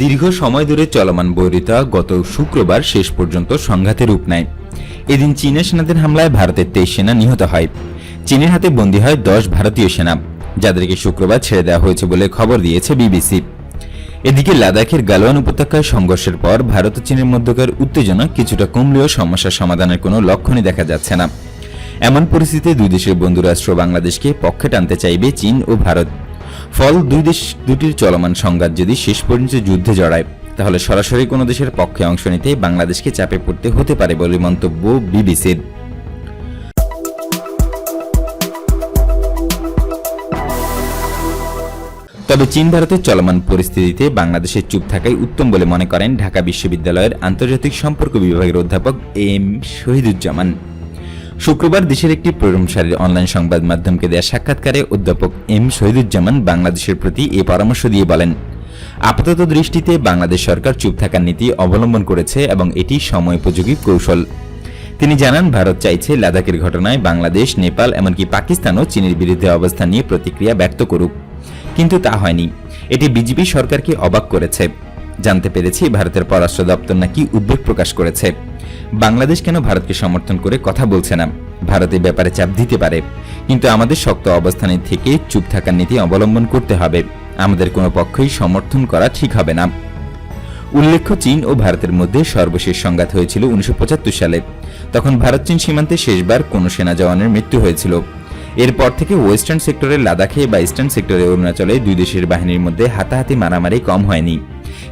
দীর্ঘ সময় ধরে চলমান বৈরিতা গত শুক্রবার শেষ পর্যন্ত সংঘাতে রূপ নেয়। এদিন চীনের সেনাদের হামলায় ভারতের তেইশ সেনা নিহত হয়। চীনের হাতে বন্দী হয় দশ ভারতীয় সেনা, যাদেরকে শুক্রবার ছেড়ে দেওয়া হয়েছে বলে খবর দিয়েছে বিবিসি। এদিকে লাদাখের গালওয়ান উপত্যকায় সংঘর্ষের পর ভারত ও চীনের মধ্যকার উত্তেজনা কিছুটা কমলেও সমস্যা সমাধানের কোনো লক্ষণই দেখা যাচ্ছে না। এমন পরিস্থিতিতে দুই দেশের বন্ধুরাষ্ট্র বাংলাদেশকে পক্ষে টানতে চাইবে চীন ও ভারত। ফল দুই দেশ দুটির চলমান সংঘাত যদি শেষ পর্যন্ত যুদ্ধে জড়ায়, তাহলে সরাসরি কোনো দেশের পক্ষে অংশ নিতে বাংলাদেশকে চাপে পড়তে হতে পারে বলে মন্তব্য বিবিসির। তবে চীন ভারতের চলমান পরিস্থিতিতে বাংলাদেশের চুপ থাকাই উত্তম বলে মনে করেন ঢাকা বিশ্ববিদ্যালয়ের আন্তর্জাতিক সম্পর্ক বিভাগের অধ্যাপক এম শহীদুজ্জামান। শুক্রবার দেশের একটি প্রথমসারির অনলাইন সংবাদ মাধ্যমকে দেয়া সাক্ষাৎকারে অধ্যাপক এম শহীদুজ্জামান বাংলাদেশের প্রতি এ পরামর্শ দিয়ে বলেন, আপাতত দৃষ্টিতে বাংলাদেশ সরকার চুপ থাকার নীতি অবলম্বন করেছে এবং এটি সময়োপযোগী কৌশল। তিনি জানান, ভারত চাইছে লাদাখের ঘটনায় বাংলাদেশ, নেপাল, এমনকি পাকিস্তানও চীনের বিরুদ্ধে অবস্থান নিয়ে প্রতিক্রিয়া ব্যক্ত করুক। কিন্তু তা হয়নি। এটি বিজেপি সরকারকে অবাক করেছে। জানতে পেরেছি ভারতের পররাষ্ট্র দপ্তর নাকি উদ্বেগ প্রকাশ করেছে। বাংলাদেশ কেন ভারতকে সমর্থন করে কথা বলছে না? ভারতের ব্যাপারে চাপ দিতে পারে। কিন্তু আমাদের শক্ত অবস্থানে থেকে চুপ থাকার নীতি অবলম্বন করতে হবে। আমাদের কোনো পক্ষই সমর্থন করা ঠিক হবে না। উল্লেখ্য, চীন ও ভারতের মধ্যে সর্বশেষ সংঘাত হয়েছিল উনিশশো পঁচাত্তর সালে। তখন ভারত চীন সীমান্তে শেষবার কোনো সেনা জওয়ানের মৃত্যু হয়েছিল। এরপর থেকে ওয়েস্টার্ন সেক্টরের লাদাখে বা ইস্টার্ন সেক্টরে অরুণাচলে দুই দেশের বাহিনীর মধ্যে হাতাহাতি মারামারি কম হয়নি।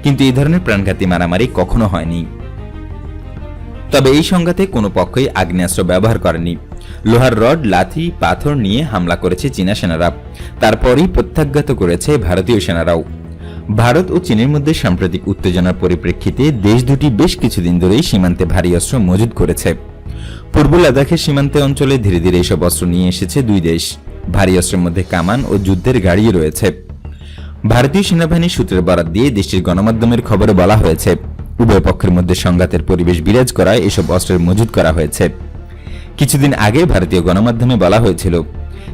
কিন্তু এই ধরনের প্রাণঘাতী মারামারি কখনো হয়নি। তবে এই সংঘাতে কোনো পক্ষই আগ্নেয়াস্ত্র ব্যবহার করেনি। লোহার রড, লাথি, পাথর নিয়ে হামলা করেছে চীনা সেনারা। তারপরই প্রত্যাঘাত করেছে ভারতীয় সেনারাও। ভারত ও চীনের মধ্যে সাম্প্রতিক উত্তেজনার পরিপ্রেক্ষিতে দেশ দুটি বেশ কিছুদিন ধরেই সীমান্তে ভারী অস্ত্র মজুদ করেছে। পূর্ব লাদাখের সীমান্তে অঞ্চলে ধীরে ধীরে এসব অস্ত্র নিয়ে এসেছে দুই দেশ। ভারী অস্ত্রের মধ্যে কামান ও যুদ্ধের গাড়িও রয়েছে। ভারতীয় সেনাবাহিনীর সূত্রের বরাত দিয়ে দেশটির গণমাধ্যমের খবরে বলা হয়েছে, উভয় পক্ষের মধ্যে সংঘাতের পরিবেশ বিরাজ করায় এসব অস্ত্রের মজুদ করা হয়েছে। কিছুদিন আগে ভারতীয় গণমাধ্যমে বলা হয়েছিল,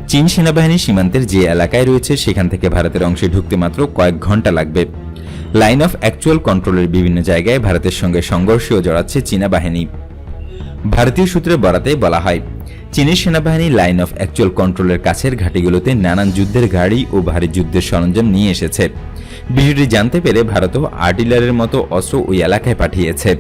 চীন সেনাবাহিনী সীমান্তের যে এলাকায় রয়েছে সেখান থেকে ভারতের অংশে ঢুকতে মাত্র কয়েক ঘণ্টা লাগবে। লাইন অফ অ্যাকচুয়াল কন্ট্রোলের বিভিন্ন জায়গায় ভারতের সঙ্গে সংঘর্ষেও জড়াচ্ছে চীনা বাহিনী। ভারতীয় সূত্রে বরাতে বলা হয় চীনের সেনাবাহিনী লাইন অফ অ্যাকচুয়াল কন্ট্রোলের কাছের ঘাটিগুলোতে নানান যুদ্ধের গাড়ি ও ভারী যুদ্ধের সরঞ্জাম নিয়ে এসেছে। বিষয়টি জানতে পেরে ভারতও আর্টিলারের মতো অস্ত্র ওই এলাকায় পাঠিয়েছে।